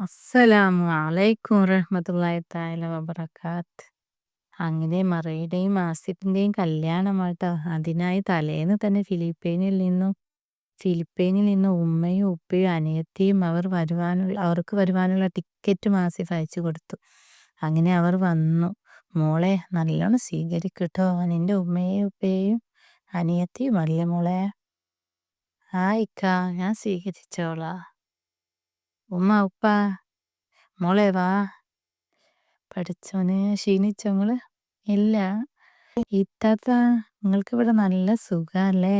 അസ്സലാമു അലൈക്കും റഹ്മത്തുള്ളാഹി തആല വബറകാത്ത്. അങ്ങനെ മറയുടെയും ആസിഫിന്റെയും കല്യാണമാട്ടോ അതിനായി തലേന്ന് തന്നെ ഫിലിപ്പീനിൽ നിന്നും ഫിലിപ്പീനിൽ നിന്ന് ഉമ്മയും ഉപ്പയും അനിയത്തിയും അവർ വരുവാനുള്ള അവർക്ക് വരുവാനുള്ള ടിക്കറ്റും ആസിഫ് അയച്ചു കൊടുത്തു. അങ്ങനെ അവർ വന്നു. മോളെ നല്ലോണം സ്വീകരിക്കട്ടോ. നിന്റെ ഉമ്മയും ഉപ്പയെയും അനിയത്തിയും അല്ലേ മോളെ? ആ ഇക്ക ഞാൻ സ്വീകരിച്ചോളാ. ഉമ്മ ഉപ്പ മോളെ വാ. പഠിച്ചോനെ ക്ഷീണിച്ചോ നിങ്ങൾ ഇല്ല. ഇത്താത്ത നിങ്ങൾക്ക് ഇവിടെ നല്ല സുഖല്ലേ?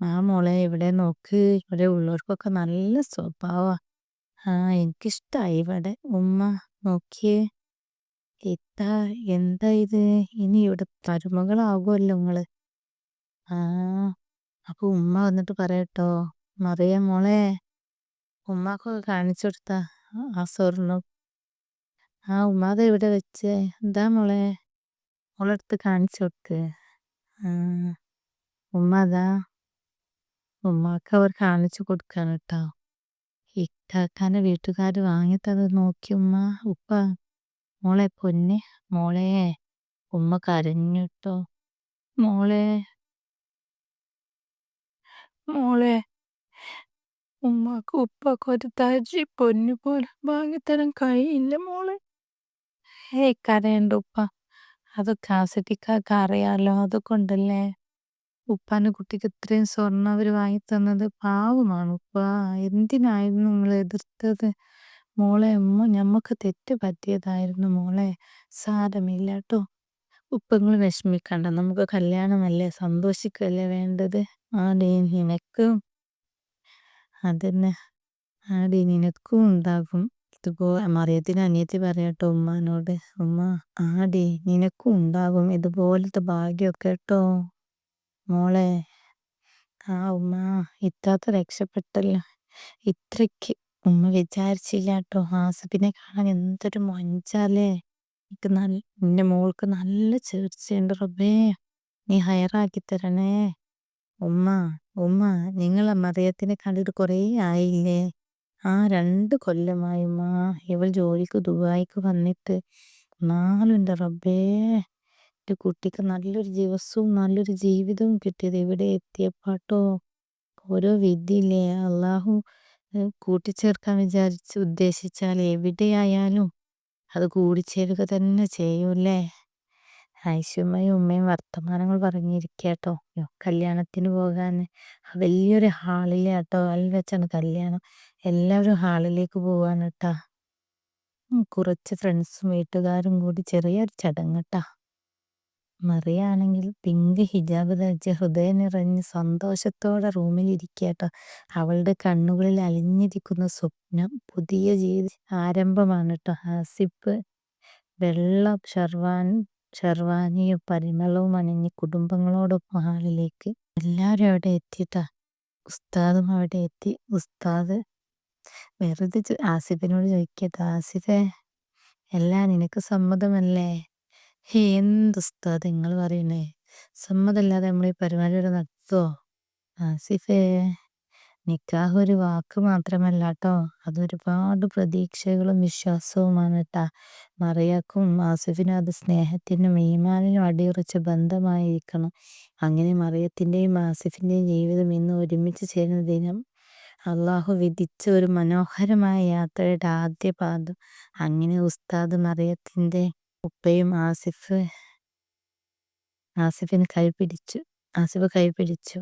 ആ മോളെ ഇവിടെ നോക്ക്. ഇവിടെ ഉള്ളവർക്കൊക്കെ നല്ല സ്വഭാവ. ആ എനിക്കിഷ്ടായി ഇവിടെ. ഉമ്മ നോക്കിയേ. ഇത്ത എന്താ ഇത്? ഇനി ഇവിടെ തരുമകളാകുമല്ലോ നിങ്ങൾ. ആ അപ്പൊ ഉമ്മ വന്നിട്ട് പറയട്ടോ. മറിയ മോളെ. ഉമ്മാക്കൊക്കെ കാണിച്ചു കൊടുത്ത ആ സ്വർണം ആ ഉമ്മാത ഇവിടെ വെച്ച് എന്താ മോളെ? മോളെടുത്ത് കാണിച്ചു കൊടുക്ക്. ഉമ്മ ഉമ്മാക്ക് അവർ കാണിച്ചു കൊടുക്കാൻ കേട്ടോ ഇട്ടാക്കാന് വീട്ടുകാർ വാങ്ങിത്തത് നോക്കി ഉമ്മ ഉപ്പ മോളെ പൊന്നെ മോളെ ഉമ്മ കരഞ്ഞു കേട്ടോ മോളെ മോളെ ഉമ്മാക്ക് ഉപ്പാക്കും ഒരു തരി പൊന്നു പോലും വാങ്ങിത്തരാൻ കഴിയില്ല മോളെ. ഏയ് കരയണ്ട ഉപ്പ. അത് ആസിറ്റിക്കാർക്ക് അറിയാലോ അതുകൊണ്ടല്ലേ. ഉപ്പാന് കുട്ടിക്ക് ഇത്രയും സ്വർണം അവർ വാങ്ങിത്തന്നത് പാവമാണ് ഉപ്പ. എന്തിനായിരുന്നു നിങ്ങൾ എതിർത്തത്? മോളെ ഉമ്മ ഞമ്മക്ക് തെറ്റ് പറ്റിയതായിരുന്നു മോളെ. സാരമില്ല കേട്ടോ ഉപ്പങ്ങൾ വിഷമിക്കണ്ട. നമുക്ക് കല്യാണമല്ലേ? സന്തോഷിക്കല്ലേ വേണ്ടത്? ആടേ നിനക്കും അതന്നെ. ആടി നിനക്കും ഉണ്ടാകും. ഇതുപോ മറിയത്തിന് അനിയത്തി പറയട്ടോ ഉമ്മാനോട്. ഉമ്മ ആടി നിനക്കും ഉണ്ടാകും ഇതുപോലത്തെ ഭാഗ്യമൊക്കെ കേട്ടോ. മോളെ ആ ഉമ്മ ഇത്താത്ത രക്ഷപ്പെട്ടല്ലോ. ഇത്രക്ക് ഉമ്മ വിചാരിച്ചില്ല കേട്ടോ. ആസിഫിനെ കാണാൻ എന്തൊരു മഞ്ചാലേ എനിക്ക് നല്ല എന്റെ മോൾക്ക് നല്ല ചേർച്ചയുണ്ട് റബ്ബേ. നീ ഹയറാക്കി തരണേ. ഉമ്മ ഉമ്മ നിങ്ങളെ മറിയത്തിനെ കണ്ടിട്ട് കുറേ ആയില്ലേ? ആ രണ്ട് കൊല്ലമായി ഉമ്മ ഇവൾ ജോലിക്ക് ദുബായിക്ക് വന്നിട്ട് നാലുണ്ട റബ്ബേ എന്റെ കുട്ടിക്ക് നല്ലൊരു ദിവസവും നല്ലൊരു ജീവിതവും കിട്ടിയത് ഇവിടെ എത്തിയപ്പാട്ടോ. ഓരോ വിധിയില്ലേ അള്ളാഹു കൂട്ടിച്ചേർക്കാൻ വിചാരിച്ച് ഉദ്ദേശിച്ചാൽ എവിടെയായാലും അത് കൂടിച്ചേരുക തന്നെ ചെയ്യൂല്ലേ? ഐശുമ്മയും ഉമ്മയും വർത്തമാനങ്ങൾ പറഞ്ഞിരിക്കാട്ടോ കല്യാണത്തിന് പോകാൻ വലിയൊരു ഹാളിലെ കേട്ടോ. അതിൽ വെച്ചാണ് കല്യാണം. എല്ലാവരും ഹാളിലേക്ക് പോവാണ് കേട്ടാ. കുറച്ച് ഫ്രണ്ട്സും വീട്ടുകാരും കൂടി ചെറിയൊരു ചടങ്ങ് കേട്ടാ. മറിയാണെങ്കിൽ പിങ്ക് ഹിജാബ് ധരിച്ച് ഹൃദയം നിറഞ്ഞ് സന്തോഷത്തോടെ റൂമിൽ ഇരിക്കട്ടോ അവളുടെ കണ്ണുകളിൽ അലിഞ്ഞിരിക്കുന്ന സ്വപ്നം പുതിയ ജീവിത ആരംഭമാണ് കേട്ടോ. ആസിഫ് വെള്ള ഷർവാൻ ഷർവാനിയും പരിമളവും അണിഞ്ഞ് കുടുംബങ്ങളോടൊപ്പം ഹാളിലേക്ക് എല്ലാവരും അവിടെ എത്തിയിട്ടാ. ഉസ്താദും അവിടെ എത്തി. ഉസ്താദ് വെറുതെ ആസിഫിനോട് ചോദിക്കട്ടോ ആസിഫേ എല്ലാ നിനക്ക് സമ്മതമല്ലേ? ഹേ എന്ത് ഉസ്താദ് നിങ്ങൾ പറയണേ സമ്മതമല്ലാതെ നമ്മൾ ഈ പരിപാടിയുടെ നടത്തുവോ ആസിഫേ നിക്കാഹ് ഒരു വാക്ക് മാത്രമല്ല കേട്ടോ അതൊരുപാട് പ്രതീക്ഷകളും വിശ്വാസവുമാണ് കേട്ടാ മറിയാക്കും ആസിഫിനും അത് സ്നേഹത്തിനും ഈമാനിനും അടിയുറച്ച ബന്ധമായിരിക്കണം. അങ്ങനെ മറിയത്തിന്റെയും ആസിഫിന്റെയും ജീവിതം ഇന്ന് ഒരുമിച്ച് ചേരുന്ന ദിനം അള്ളാഹു വിധിച്ച ഒരു മനോഹരമായ യാത്രയുടെ ആദ്യ പാദം. അങ്ങനെ ഉസ്താദ് മറിയത്തിന്റെ ഉപ്പയും ആസിഫ് ആസിഫിന് കൈ പിടിച്ചു ആസിഫ് കൈ പിടിച്ചു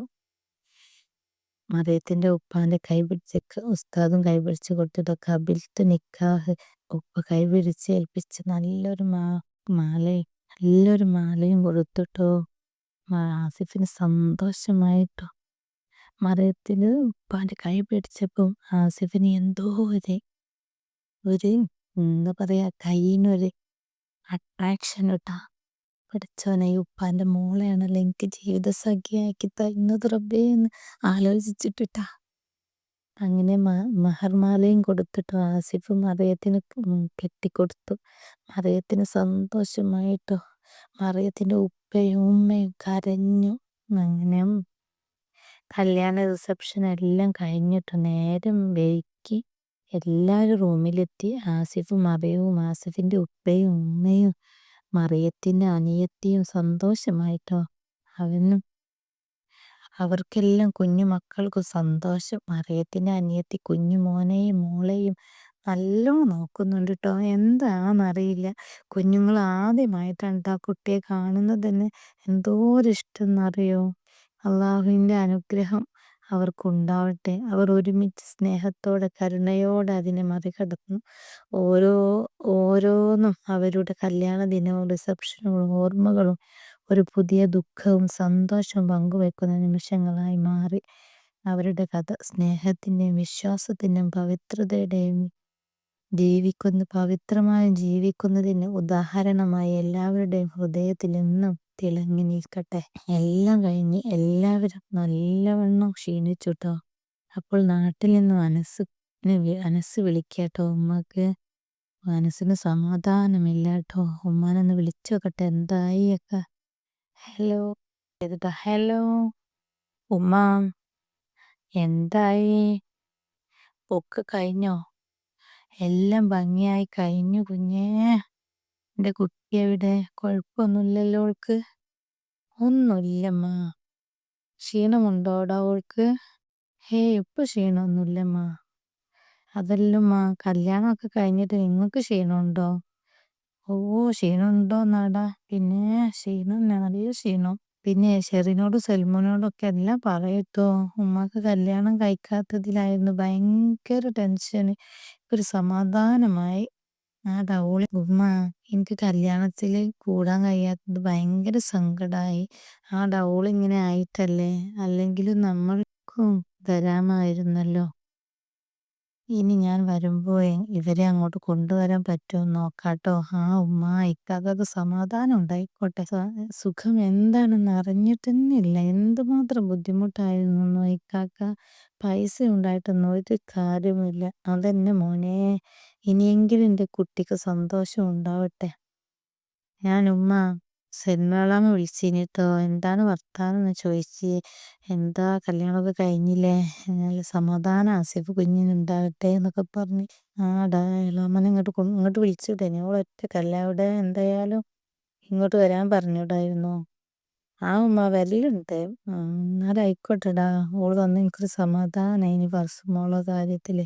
മറിയത്തിന്റെ ഉപ്പാന്റെ കൈ പിടിച്ചൊക്കെ ഉസ്താദും കൈ പിടിച്ചു കൊടുത്തിട്ട് കബിൽത്ത് നിക്കാഹ് ഉപ്പ കൈ പിടിച്ച് ഏൽപ്പിച്ച് നല്ലൊരു മാ മാലയും നല്ലൊരു മാലയും കൊടുത്തിട്ടോ. ആസിഫിന് സന്തോഷമായിട്ടോ. മറിയത്തിന് ഉപ്പാന്റെ കൈ പിടിച്ചപ്പം ആസിഫിന് എന്തോ ഒരു ഒരു എന്താ പറയാ കയ്യിനൊരു അട്രാക്ഷൻ കേട്ടാ പഠിച്ചോനെ ഉപ്പാന്റെ മോളെയാണല്ലോ എനിക്ക് ജീവിത സഖിയാക്കി തരുന്നത് റബ്ബേ എന്ന് ആലോചിച്ചിട്ടിട്ടാ. അങ്ങനെ മഹർമാലയും കൊടുത്തിട്ട് ആസിഫ് മറിയത്തിന് കെട്ടിക്കൊടുത്തു. മറിയത്തിന് സന്തോഷമായിട്ടോ മറിയത്തിന്റെ ഉപ്പയും ഉമ്മയും കരഞ്ഞു. അങ്ങനെ കല്യാണ റിസപ്ഷൻ എല്ലാം കഴിഞ്ഞിട്ട് നേരം വൈകി. എല്ലാവരും റൂമിലെത്തി. ആസിഫും അബയവും ആസിഫിന്റെ ഉപ്പയും ഉമ്മയും മറിയത്തിന്റെ അനിയത്തിയും സന്തോഷമായിട്ടോ? അവനും അവർക്കെല്ലാം കുഞ്ഞു മക്കൾക്കും സന്തോഷം. മറിയത്തിന്റെ അനിയത്തി കുഞ്ഞു മോനെയും മോളെയും നല്ലോ നോക്കുന്നുണ്ട് കേട്ടോ എന്താണെന്നറിയില്ല കുഞ്ഞുങ്ങൾ ആദ്യമായിട്ടാണ് ആ കുട്ടിയെ കാണുന്നത് തന്നെ. എന്തോരിഷ്ടം എന്നറിയോ? അള്ളാഹുവിന്റെ അനുഗ്രഹം. അവർക്കുണ്ടാവട്ടെ. അവർ ഒരുമിച്ച് സ്നേഹത്തോടെ കരുണയോടെ അതിനെ മറികടന്നു ഓരോ ഓരോന്നും അവരുടെ കല്യാണ ദിനവും റിസപ്ഷനുകളും ഓർമ്മകളും ഒരു പുതിയ ദുഃഖവും സന്തോഷവും പങ്കുവെക്കുന്ന നിമിഷങ്ങളായി മാറി. അവരുടെ കഥ സ്നേഹത്തിന്റെയും വിശ്വാസത്തിന്റെയും പവിത്രതയുടെയും ജീവിക്കുന്ന പവിത്രമായി ജീവിക്കുന്നതിന് ഉദാഹരണമായി എല്ലാവരുടെയും ഹൃദയത്തിൽ എന്നും തിളങ്ങി നിൽക്കട്ടെ. എല്ലാം കഴിഞ്ഞ് എല്ലാവരും നല്ലവണ്ണം ക്ഷീണിച്ചു കേട്ടോ അപ്പോൾ നാട്ടിൽ നിന്ന് മനസ്സ് മനസ്സ് വിളിക്കാട്ടോ. ഉമ്മക്ക് മനസ്സിന് സമാധാനമില്ല കേട്ടോ ഉമ്മാനൊന്ന് വിളിച്ചു നോക്കട്ടെ എന്തായി ഒക്കെ ഹലോ ചെയ്തിട്ടാ ഹലോ ഉമ്മ എന്തായി? ഒക്കെ കഴിഞ്ഞോ? എല്ലാം ഭംഗിയായി കഴിഞ്ഞു കുഞ്ഞേ. എന്റെ കുട്ടി എവിടെ? കുഴപ്പമൊന്നുമില്ലല്ലോ ഓൾക്ക്? ഒന്നുമില്ലമ്മ ക്ഷീണമുണ്ടോടാ ഓൾക്ക്? ഹേ ഇപ്പൊ ക്ഷീണമൊന്നുമില്ലമ്മ അതല്ലമ്മ കല്യാണമൊക്കെ കഴിഞ്ഞിട്ട് നിങ്ങൾക്ക് ക്ഷീണമുണ്ടോ? ഓ ക്ഷീണമുണ്ടോ നാടാ പിന്നെ ക്ഷീണം നല്ല ക്ഷീണം. പിന്നെ ഷെറിനോടും ഒക്കെ എല്ലാം പറയട്ടോ. ഉമ്മക്ക് കല്യാണം കഴിക്കാത്തതിലായിരുന്നു ഭയങ്കര ടെൻഷൻ ഒരു സമാധാനമായി. ആ ഡൗളി ഉമ്മ എനിക്ക് കല്യാണത്തിൽ കൂടാൻ കഴിയാത്തത് ഭയങ്കര സങ്കടമായി ആ ഡൗൾ ഇങ്ങനെ ആയിട്ടല്ലേ? അല്ലെങ്കിലും നമ്മൾക്കും തരാമായിരുന്നല്ലോ ഇനി ഞാൻ വരുമ്പോ ഇവരെ അങ്ങോട്ട് കൊണ്ടുവരാൻ പറ്റുമോ നോക്കാട്ടോ. ആ ഉമ്മ ഇക്കാക്കക്ക് സമാധാനം ഉണ്ടായിക്കോട്ടെ. സുഖം എന്താണെന്ന് അറിഞ്ഞിട്ടെന്നില്ല. എന്തുമാത്രം ബുദ്ധിമുട്ടായിരുന്നു ഇക്കാക്ക. പൈസ ഉണ്ടായിട്ടൊന്നും ഒരു കാര്യമില്ല അതന്നെ മോനെ. ഇനിയെങ്കിലും എന്റെ കുട്ടിക്ക് സന്തോഷം ഉണ്ടാവട്ടെ. ഞാൻ ഉമ്മ സെന്മേളാമ്മ വിളിച്ചിനി. ട്ടോ. എന്താണ് വർത്താനം എന്ന് ചോദിച്ച് എന്താ കല്യാണമൊക്കെ കഴിഞ്ഞില്ലേ? നല്ല സമാധാനം. ആസിഫ് കുഞ്ഞിനുണ്ടാകട്ടെ എന്നൊക്കെ പറഞ്ഞ്. ആ ഡാ ഇളാമ്മനെ ഇങ്ങോട്ട് ഇങ്ങോട്ട് വിളിച്ചിട്ടേ ഞാൻ ഒറ്റക്കല്ല അവിടെ എന്തായാലും ഇങ്ങോട്ട് വരാൻ പറഞ്ഞിടായിരുന്നു? ആ ഉമ്മ വരലുണ്ട്. എന്നാലും ആയിക്കോട്ടെടാ ഓൾ വന്ന് എനിക്കൊരു സമാധാനം ഇനി വർഷമോളെ കാര്യത്തിൽ.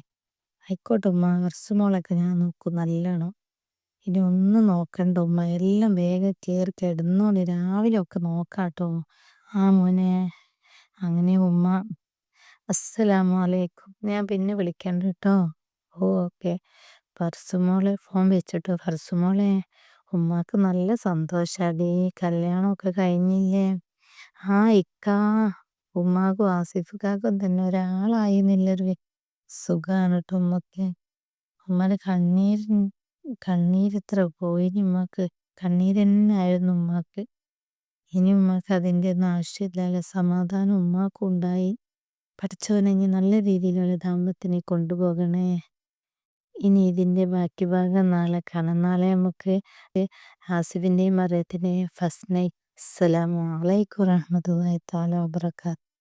ആയിക്കോട്ടെ ഉമ്മ. വർഷമോളൊക്കെ ഞാൻ നോക്കും. നല്ലോണം. ഇനി ഒന്നും നോക്കണ്ട. ഉമ്മ എല്ലാം വേഗം കേറി കിടന്നോളി. രാവിലെ ഒക്കെ നോക്കാട്ടോ. ആ മോനെ. അങ്ങനെ ഉമ്മ അസ്സലാമു അലൈക്കും. ഞാൻ പിന്നെ വിളിക്കണ്ട കേട്ടോ. ഓ ഓക്കെ. ഫർസുമോളെ ഫോൺ വെച്ചിട്ടോ? ഫർസുമോളെ ഉമ്മാക്ക് നല്ല സന്തോഷാടി കല്യാണമൊക്കെ കഴിഞ്ഞില്ലേ? ആ ഇക്കാ. ഉമ്മാക്കും ആസിഫിക്കാക്കും തന്നെ ഒരാളായി ഒരാളായിരുന്നില്ലൊരു സുഖാണ് കേട്ടോ ഉമ്മക്ക്. ഉമ്മയുടെ കണ്ണീര് കണ്ണീരിത്ര പോയി ഉമ്മക്ക്. കണ്ണീര് തന്നെ ആയിരുന്നു ഉമ്മാക്ക്. ഇനി ഉമ്മക്ക് അതിന്റെ ഒന്നും ആവശ്യമില്ല സമാധാനം ഉമ്മാക്കും ഉണ്ടായി. പഠിച്ചവനെ ഇനി നല്ല രീതിയിലുള്ള ദാമ്പത്യത്തിനെ കൊണ്ടുപോകണേ. ഇനി ഇതിന്റെ ബാക്കി ഭാഗം നാളെ കാണാം. നാളെ നമുക്ക് ആസിഫിന്റെയും മറിയത്തിന്റെയും ഫസ്റ്റ് നൈറ്റ്. അസ്സലാമു അലൈക്കും വറഹ്മത്തുള്ളാഹി തആല വബറകാത്ത്